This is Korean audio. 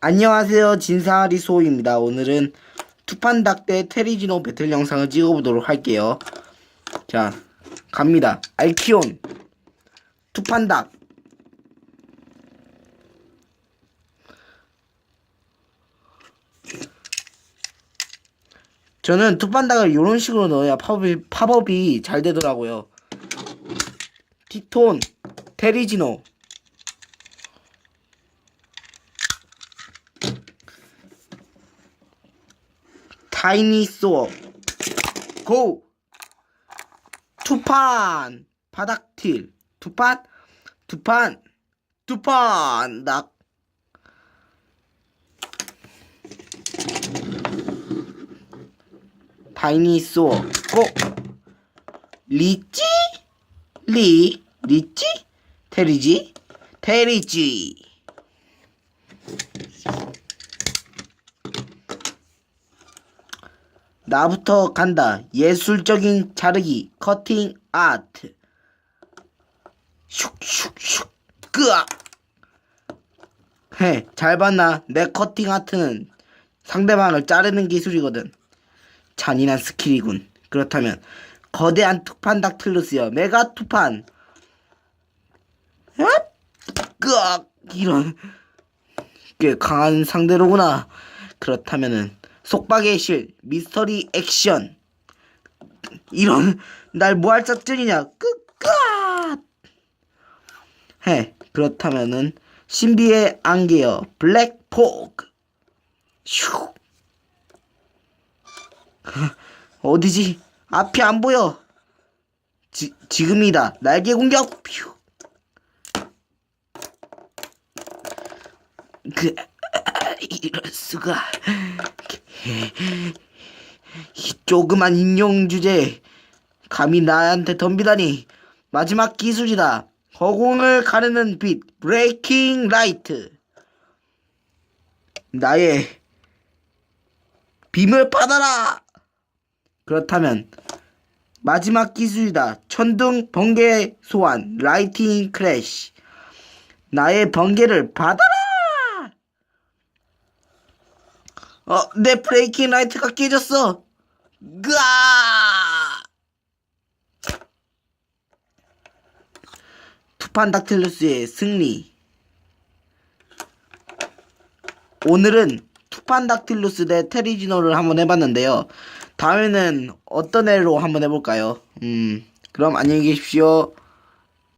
안녕하세요. 진사리소입니다. 오늘은 투판 닭 대 테리지노 배틀 영상을 찍어보도록 할게요. 자 갑니다. 알키온 투판 닭. 저는 투판 닭을 이런 식으로 넣어야 팝업이, 팝업이 잘 되더라고요. 티톤 테리지노 타이니소어 고! 투판. 바닥틸. 투판. 투판. 투판. 낙 다이니소어 고! 리찌? 리 리찌? 테리지? 테리지 나부터 간다. 예술적인 자르기, 커팅 아트. 슉슉슉, 끄아. 헤, 잘 봤나? 내 커팅 아트는 상대방을 자르는 기술이거든. 잔인한 스킬이군. 그렇다면 거대한 투판 닥틀루스여, 메가 투판. 앗! 끄아, 이런. 꽤 강한 상대로구나. 그렇다면은 속박의 실 미스터리 액션. 이런 날 뭐 할 작전이냐? 끝까 해 그렇다면은 신비의 안개여 블랙 포그 슉 어디지? 앞이 안 보여. 지, 지금이다. 날개 공격. 퓨. 그 이럴 수가. 이 조그만 인형 주제 감히 나한테 덤비다니. 마지막 기술이다. 허공을 가르는 빛 브레이킹 라이트 나의 빔을 받아라. 그렇다면 마지막 기술이다. 천둥 번개 소환 라이팅 크래쉬 나의 번개를 받아라 어, 내 브레이킹 라이트가 깨졌어. 으아! 투판 닥틸루스의 승리. 오늘은 투판 닥틸루스 대 테리지노를 한번 해봤는데요. 다음에는 어떤 애로 한번 해볼까요? 음, 그럼 안녕히 계십시오.